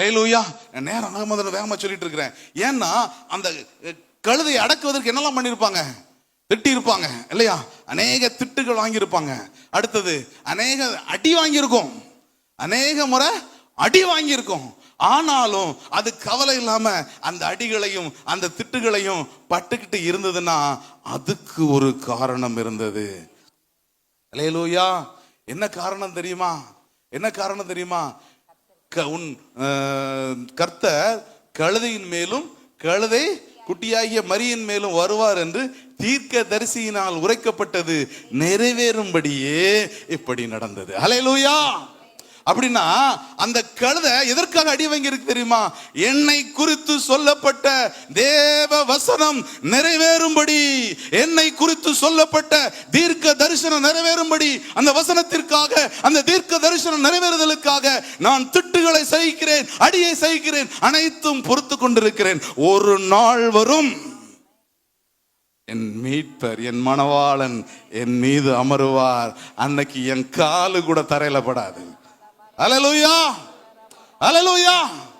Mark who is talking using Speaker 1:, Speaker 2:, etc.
Speaker 1: லேலூயா நேரம் அகமது வேகமாக சொல்லிட்டு இருக்கிறேன். ஏன்னா அந்த கழுதை அடக்குவதற்கு என்னெல்லாம் பண்ணியிருப்பாங்க திட்டி இருப்பாங்க இல்லையா? அநேக திட்டுகள் வாங்கியிருப்பாங்க. அடுத்தது அநேக அடி வாங்கியிருக்கோம். அநேக முறை அடி வாங்கியிருக்கோம். ஆனாலும் அது கவலை இல்லாம அந்த அடிகளையும் அந்த திட்டுகளையும் பட்டுக்கிட்டு இருந்ததுன்னா அதுக்கு ஒரு காரணம் இருந்தது. லேலூயா என்ன காரணம் தெரியுமா? என்ன காரணம் தெரியுமா? உன் கர்த்த கழுதையின் மேலும் கழுதை குட்டியாகிய மரியின் மேலும் வருவார் என்று தீர்க்க தரிசியினால் உரைக்கப்பட்டது. நிறைவேறும்படியே இப்படி நடந்தது. அலையலூயா! அப்படின்னா அந்த கழுதை எதற்காக அடி வாங்கியிருக்கு தெரியுமா? என்னை குறித்து சொல்லப்பட்ட தேவ வசனம் நிறைவேறும்படி. என்னை குறித்து சொல்லப்பட்ட தீர்க்க தரிசனம் நிறைவேறும்படி. அந்த வசனத்திற்காக அந்த தீர்க்க தரிசனம் நிறைவேறுதலுக்காக நான் திட்டுகளை சகிக்கிறேன் அடியை சகிக்கிறேன் அனைத்தும் பொறுத்து கொண்டிருக்கிறேன். ஒரு நாள் வரும். என் மீட்பர் என் மணவாளன் என் மீது அமருவார். அன்னைக்கு என் காலு கூட தரையில படாது. Hallelujah. Hallelujah.